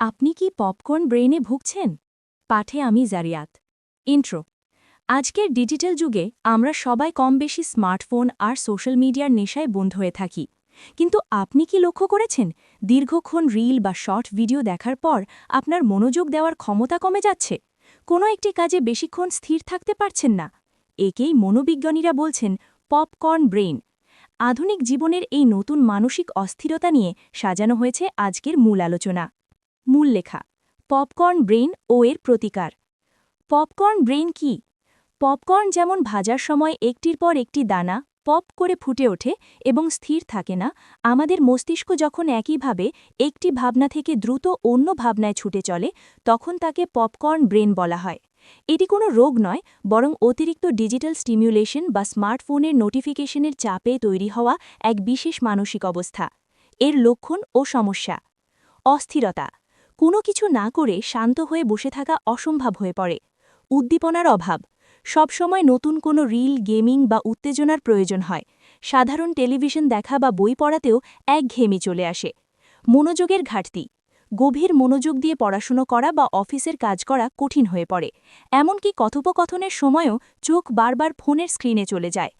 আপনি কি পপকর্ন ব্রেইনে ভুগছেন? পাঠে আমি জারিয়াত। ইন্ট্রো। আজকের ডিজিটাল যুগে আমরা সবাই কম বেশি স্মার্টফোন আর সোশ্যাল মিডিয়ার নেশায় বন্ধ হয়ে থাকি। কিন্তু আপনি কি লক্ষ্য করেছেন? দীর্ঘক্ষণ রিল বা শর্ট ভিডিও দেখার পর আপনার মনোযোগ দেওয়ার ক্ষমতা কমে যাচ্ছে। কোনো একটি কাজে বেশিক্ষণ স্থির থাকতে পারছেন না। একেই মনোবিজ্ঞানীরা বলছেন পপকর্ন ব্রেইন। আধুনিক জীবনের এই নতুন মানসিক অস্থিরতা নিয়ে সাজানো হয়েছে আজকের মূল আলোচনা। মূল লেখা পপকর্ন ব্রেইন ও এর প্রতিকার। পপকর্ন ব্রেইন কি? পপকর্ন যেমন ভাজার সময় একটির পর একটি দানা পপ করে ফুটে ওঠে এবং স্থির থাকে না, আমাদের মস্তিষ্ক যখন একইভাবে একটি ভাবনা থেকে দ্রুত অন্য ভাবনায় ছুটে চলে, তখন তাকে পপকর্ন ব্রেন বলা হয়। এটি কোনো রোগ নয়, বরং অতিরিক্ত ডিজিটাল স্টিমিউলেশন বা স্মার্টফোনের নোটিফিকেশনের চাপে তৈরি হওয়া এক বিশেষ মানসিক অবস্থা। এর লক্ষণ ও সমস্যা। অস্থিরতা। কোনো কিছু না করে শান্ত হয়ে বসে থাকা অসম্ভব হয়ে পড়ে। উদ্দীপনার অভাব। সবসময় নতুন কোনো রিল, গেমিং বা উত্তেজনার প্রয়োজন হয়। সাধারণ টেলিভিশন দেখা বা বই পড়াতেও এক একঘেয়েমি চলে আসে। মনোযোগের ঘাটতি। গভীর মনোযোগ দিয়ে পড়াশুনো করা বা অফিসের কাজ করা কঠিন হয়ে পড়ে। এমনকি কথোপকথনের সময়ও চোখ বারবার ফোনের স্ক্রিনে চলে যায়।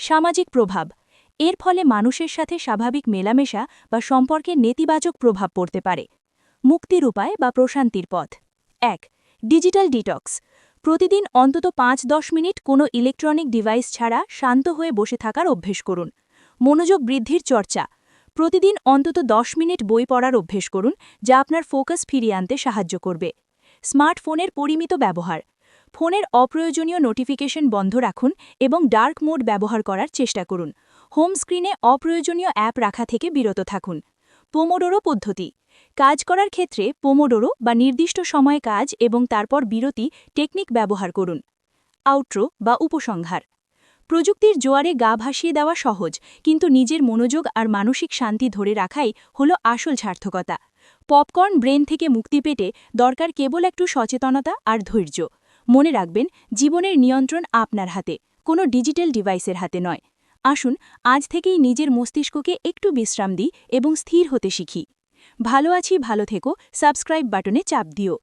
সামাজিক প্রভাব। এর ফলে মানুষের সাথে স্বাভাবিক মেলামেশা বা সম্পর্কে নেতিবাচক প্রভাব পড়তে পারে। মুক্তির উপায় বা প্রশান্তির পথ। এক, ডিজিটাল ডিটক্স। প্রতিদিন অন্তত পাঁচ দশ মিনিট কোনো ইলেকট্রনিক ডিভাইস ছাড়া শান্ত হয়ে বসে থাকার অভ্যেস করুন। মনোযোগ বৃদ্ধির চর্চা। প্রতিদিন অন্তত দশ মিনিট বই পড়ার অভ্যেস করুন, যা আপনার ফোকাস ফিরিয়ে আনতে সাহায্য করবে। স্মার্টফোনের পরিমিত ব্যবহার। ফোনের অপ্রয়োজনীয় নোটিফিকেশন বন্ধ রাখুন এবং ডার্ক মোড ব্যবহার করার চেষ্টা করুন। হোম স্ক্রিনে অপ্রয়োজনীয় অ্যাপ রাখা থেকে বিরত থাকুন। পোমোডোরো পদ্ধতি। কাজ করার ক্ষেত্রে পোমোডোরো বা নির্দিষ্ট সময়ে কাজ এবং তারপর বিরতি টেকনিক ব্যবহার করুন। আউট্রো বা উপসংহার। প্রযুক্তির জোয়ারে গা ভাসিয়ে দেওয়া সহজ, কিন্তু নিজের মনোযোগ আর মানসিক শান্তি ধরে রাখাই হল আসল সার্থকতা। পপকর্ন ব্রেন থেকে মুক্তি পেতে দরকার কেবল একটু সচেতনতা আর ধৈর্য। মনে রাখবেন, জীবনের নিয়ন্ত্রণ আপনার হাতে, কোনো ডিজিটাল ডিভাইসের হাতে নয়। আসুন, আজ থেকেই নিজের মস্তিষ্ককে একটু বিশ্রাম দিই এবং স্থির হতে শিখি। ভালো আছি, ভালো থেকো। সাবস্ক্রাইব বাটনে চাপ দিও।